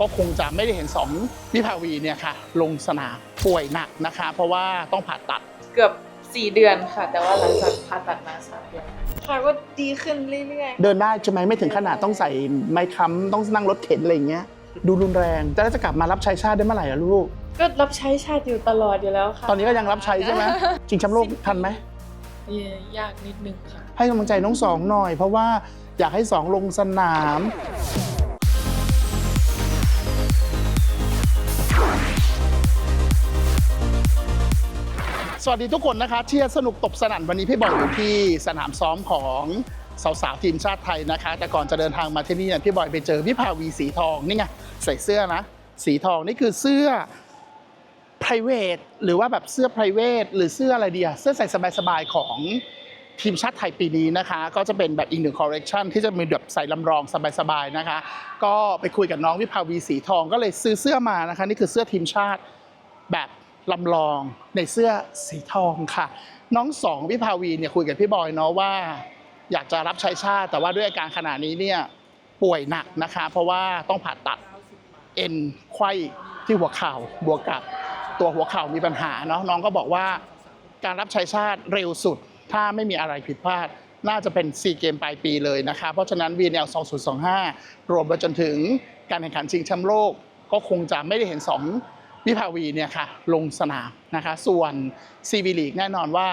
ก็คงจะไม่ได้เห็นสองวิภาวีเนี่ยค่ะ ลงสนามป่วยหนักนะคะ เพราะว่าต้องผ่าตัด เกือบสี่เดือนค่ะ แต่ว่าหลังจากผ่าตัดมาสามเดือนค่ะก็ดีขึ้นเรื่อยเดินได้ใช่ไหมไม่ถึงขนาดต้องใส่ไม้ค้ำต้องนั่งรถเข็นอะไรอย่างเงี้ย ดูรุนแรงจะได้จะกลับมารับใช้ชาติได้เมื่อไหร่อะลูก ๆ ก็รับใช้ชาติอยู่ตลอดอยู่แล้วค่ะตอนนี้ก็ยังรับใช้ใช่ไหมจริงแชมป์โลกทันไหม เอ่อยากนิดนึงค่ะ ให้กำลังใจน้องสองหน่อย เพราะว่าอยากให้สองลงสนาม สวัสดีทุกคนนะคะเชียร์สนุกตบสนั่นวันนี้พี่บอยอยู่ที่สนามซ้อมของสาวๆทีมชาติไทยนะคะ แต่ก่อนจะเดินทางมาที่นี่เนี่ยพี่บอยไปเจอวิภาวีสีทองนี่ไงใส่เสื้อนะ สีทองนี่คือเสื้อ private หรือว่าแบบเสื้อ private หรือเสื้ออะไรดีอะเสื้อใส่สบายๆของทีมชาติไทยปีนี้นะคะ ก็จะเป็นแบบอีกหนึ่งคอลเลกชันที่จะมีแบบใส่ลำรองสบายๆนะคะ ก็ไปคุยกับน้องวิภาวีสีทองก็เลยซื้อเสื้อมานะคะ นี่คือเสื้อทีมชาติแบบ ลำลองในเสื้อสีทองค่ะ น้องสองวิภาวีเนี่ยคุยกับพี่บอยเนาะว่า อยากจะรับใช้ชาติ แต่ว่าด้วยอาการขนาดนี้เนี่ยป่วยหนักนะคะ เพราะว่าต้องผ่าตัดเอ็นไขว้ที่หัวเข่าบวกกับตัวหัวเข่ามีปัญหาเนาะน้องก็บอกว่าการรับใช้ชาติเร็วสุด ถ้าไม่มีอะไรผิดพลาด น่าจะเป็นซีเกมปลายปีเลยนะคะ เพราะฉะนั้น VNL 2025 รวมไปจนถึงการแข่งขันชิงแชมป์โลก ก็คงจะไม่ได้เห็น 2 วิภาวีเนี่ยค่ะลงสนามนะคะ ส่วน CV League แน่นอนว่า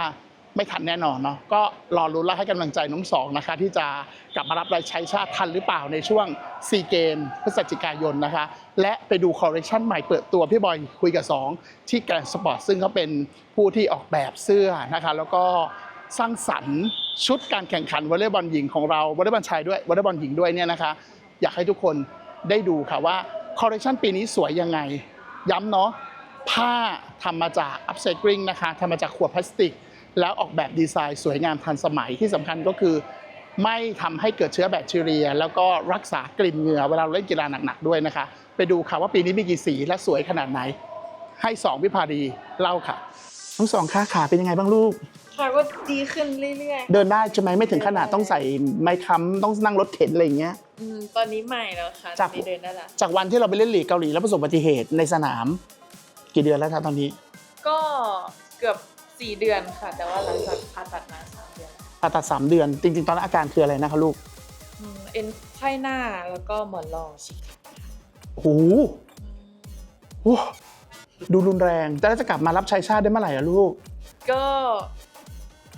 ไม่ทันแน่นอนเนาะก็รอรุ้นและให้กำลังใจน้องสองนะคะ ที่จะกลับมารับรายใช้ชาติทันหรือเปล่าในช่วงซีเกมพฤศจิกายนนะคะ และไปดูคอลเลคชันใหม่เปิดตัวพี่บอยคุยกับ 2 ที่แกรนสปอร์ตซึ่งเขาเป็นผู้ที่ออกแบบเสื้อนะคะ แล้วก็สร้างสรรค์ชุดการแข่งขันวอลเลย์บอลหญิงของเราวอลเลย์บอลชายด้วยวอลเลย์บอลหญิงด้วยเนี่ยนะคะ อยากให้ทุกคนได้ดูค่ะว่าคอลเลคชันปีนี้สวยยังไง ย้ำเนาะผ้าทำมาจากอัพไซคลิงนะคะทำมาจากขวดพลาสติก แล้วออกแบบดีไซน์สวยงามทันสมัยที่สำคัญก็คือ ไม่ทำให้เกิดเชื้อแบคทีเรีย แล้วก็รักษากลิ่นเหงื่อเวลาเราเล่นกีฬาหนักๆด้วยนะคะ ไปดูค่ะว่าปีนี้มีกี่สีและสวยขนาดไหน ให้สองวิภาดีเล่าค่ะทั้งสองขาขาเป็นยังไงบ้างลูก ค่ะก็ดีขึ้นเรื่อยเดินได้ใช่ไหมไม่ถึงขนาดต้องใส่ไม้ค้ำต้องนั่งรถเข็นอะไรอย่างเงี้ย ๆอืมตอนนี้ใหม่แล้วค่ะจากตอนนี้เดินได้ละจากวันที่เราไปเล่นลีกเกาหลีแล้วประสบอุบัติเหตุในสนาม กี่เดือนแล้วครับตอนนี้ก็เกือบสี่เดือนค่ะ แต่ว่าหลังจากผ่าตัดมาสามเดือนผ่าตัดสามเดือน จริง ๆ ตอนนั้นอาการคืออะไรนะคะลูกอืมเอ็นไข้หน้าแล้วก็หมอนรองฉีกขาดโอ้โหโอ้โหดูรุนแรงแต่จะกลับมารับใช้ชาติได้เมื่อไหร่อะลูก ก็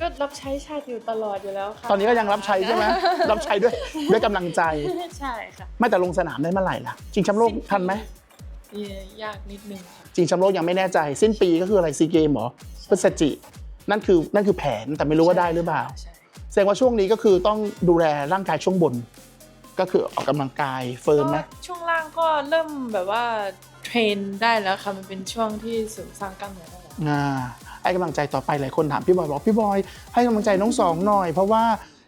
ก็รับใช้ชาติอยู่ตลอดอยู่แล้วค่ะตอนนี้ก็ยังรับใช้ใช่ไหมรับใช้ด้วยด้วยกำลังใจ ใช่ค่ะไม่แต่ลงสนามได้เมื่อไหร่ล่ะจริงแชมป์โลกทันไหมเอ่อยากนิดนึงค่ะจริงแชมป์โลกยังไม่แน่ใจ สิ้นปีก็คืออะไรซีเกมเหรอพฤศจิ นั่นคือนั่นคือแผนแต่ไม่รู้ว่าได้หรือเปล่า ใช่ แสดงว่าช่วงนี้ก็คือต้องดูแลร่างกายช่วงบน ก็คือออกกำลังกายเฟิร์มไหม ก็ช่วงล่างก็เริ่มแบบว่าเทรนได้แล้วค่ะ มันเป็นช่วงที่เสริมสร้างกล้ามเนื้อได้แล้ว อ่า ให้กำลังใจต่อไปหลายคนถามพี่บอยบอกพี่บอยให้กำลังใจน้องสองหน่อย เพราะว่า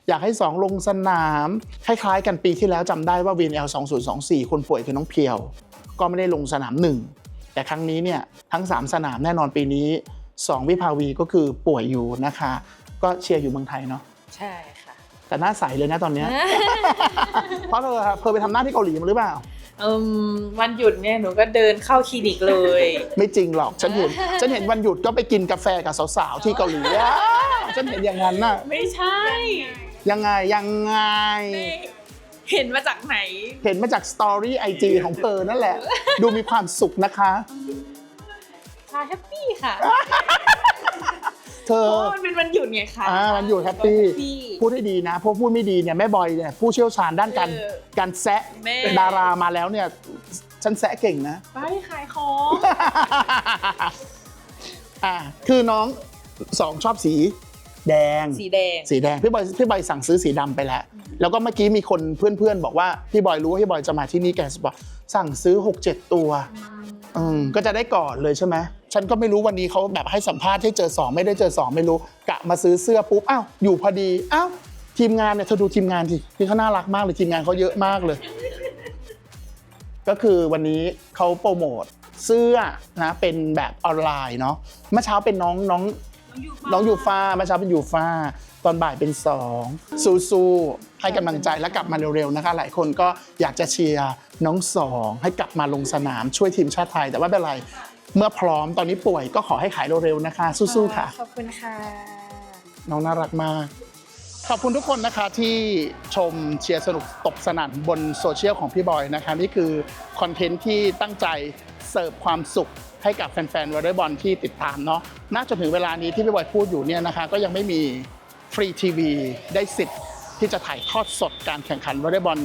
อยากให้สองลงสนาม คล้ายๆ กันปีที่แล้วจำได้ว่า VNL 2024 คนป่วยคือน้องเพียว ก็ไม่ได้ลงสนามหนึ่งแต่ครั้งนี้เนี่ยทั้ง 3 สนามแน่นอนปีนี้ 2 วิภาวีก็คือป่วยอยู่นะคะ ก็เชียร์อยู่เมืองไทยเนาะใช่ค่ะ แต่หน้าใสเลยนะตอนเนี้ยเพราะเธอเคยไปทำหน้าที่เกาหลีมาหรือเปล่าอืม วันหยุดเนี่ยหนูก็เดินเข้าคลินิกเลย ไม่จริงหรอกฉันเห็นฉันเห็นวันหยุดก็ไปกินกาแฟกับสาวๆที่เกาหลีอะฉันเห็นอย่างนั้นน่ะไม่ใช่ ยังไงยังไง เห็นมาจากไหน เห็นมาจากสตอรี่ไอจีของเธอนั่นแหละ ดูมีความสุขนะคะชาแฮปปี้ค่ะ เธเพอราะว่ามันเป็นวันหยุดไงคะอ่าวันหยุดแฮปปี้แฮปปี้พูดให้ดีนะเพราะพูดไม่ดีเนี่ยแม่บอยเนี่ยผู้เชี่ยวชาญด้านการเออการแซะแม่ ดารามาแล้วเนี่ยฉันแซะเก่งนะ ไปขายของ อ่าคือน้องสองชอบสีแดง สีแดง สีแดงพี่บอยพี่บอยสั่งซื้อสีดำไปแล้ว แล้วก็เมื่อกี้มีคนเพื่อนๆ บอกว่าพี่บอยรู้ว่าพี่บอยจะมาที่นี่แกสปอร์ตสั่งซื้อ 6-7 ตัว อื มก็จะได้ก่อนเลยใช่ไหมฉันก็ไม่รู้วันนี้เขาแบบให้สัมภาษณ์ให้เจอสองไม่ได้เจอสองไม่รู้กะมาซื้อเสื้อปุ๊บอ้าวอยู่พอดีอ้าวทีมงานเนี่ยเธอดูทีมงานสิที่เขาน่ารักมากเลยทีมงานเขาเยอะมากเลย ก็คือวันนี้เขาโปรโมทเสื้อนะเป็นแบบออนไลน์เนาะเมื่อเช้าเป็นน้องน้อง น้องยูฟ้าเมื่อเช้าเป็นยูฟ้าตอนบ่ายเป็นสองซูซูให้กำลังใจและกลับมาเร็วๆนะคะ หลายคนก็อยากจะเชียร์น้องสองให้กลับมาลงสนามช่วยทีมชาติไทย แต่ว่าไม่เป็นไรเมื่อพร้อมตอนนี้ป่วยก็ขอให้ขายเร็วๆนะคะ สู้ๆค่ะ ขอบคุณค่ะ น้องน่ารักมาก ขอบคุณทุกคนนะคะที่ชมเชียร์สนุกตบสนั่นบนโซเชียลของพี่บอยนะคะ นี่คือคอนเทนต์ที่ตั้งใจเสิร์ฟความสุขให้กับแฟนๆวอลเลย์บอลที่ติดตามเนาะน่าจนถึงเวลานี้ที่พี่บอยพูดอยู่เนี่ยนะคะ ก็ยังไม่มีฟรีทีวีได้สิทธิ์ที่จะถ่ายทอดสดการแข่งขันวอลเลย์บอล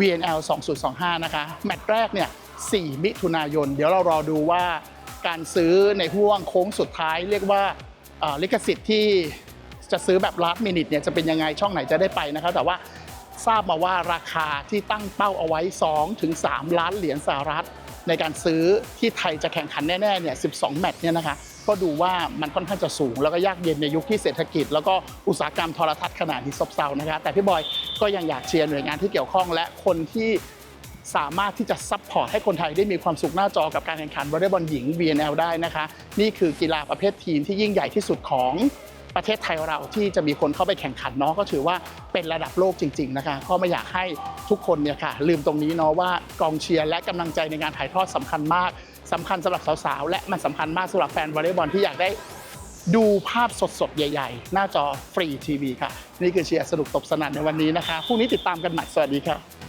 VNL 2025 นะคะ แมตช์แรกเนี่ย 4 มิถุนายน เดี๋ยวเรารอดูว่าการซื้อในห่วงโค้งสุดท้ายเรียกว่าลิขสิทธิ์ที่ จะซื้อแบบ last minute เนี่ยจะเป็นยังไงช่องไหนจะได้ไปนะครับแต่ว่าทราบมาว่าราคาที่ตั้งเป้าเอาไว้2ถึง3ล้านเหรียญสหรัฐ ในการซื้อที่ไทยจะแข่งขันแน่ๆเนี่ย 12 แมตช์เนี่ยนะคะ ก็ดูว่ามันค่อนข้างจะสูง แล้วก็ยากเย็นในยุคที่เศรษฐกิจ แล้วก็อุตสาหกรรมโทรทัศน์ขนาดที่ซบเซานะคะ แต่พี่บอยก็ยังอยากเชียร์หน่วยงานที่เกี่ยวข้อง และคนที่สามารถที่จะซัพพอร์ตให้คนไทยได้มีความสุขหน้าจอกับการแข่งขันวอลเลย์บอลหญิง VNL ได้นะคะ นี่คือกีฬาประเภททีมที่ยิ่งใหญ่ที่สุดของ ประเทศไทยเราที่จะมีคนเข้าไปแข่งขันเนาะก็ถือว่าเป็นระดับโลกจริงๆนะคะก็ไม่อยากให้ทุกคนเนี่ยค่ะลืมตรงนี้เนาะว่ากองเชียร์และกำลังใจในงานถ่ายทอดสำคัญมากสำคัญสำหรับสาวๆ และมันสำคัญมากสำหรับแฟนวอลเลย์บอลที่อยากได้ดูภาพสดๆ ใหญ่ ๆ หน้าจอฟรีทีวีค่ะ นี่คือเชียร์สนุกตบสนั่นในวันนี้นะคะพรุ่งนี้ติดตามกันใหม่สวัสดีค่ะ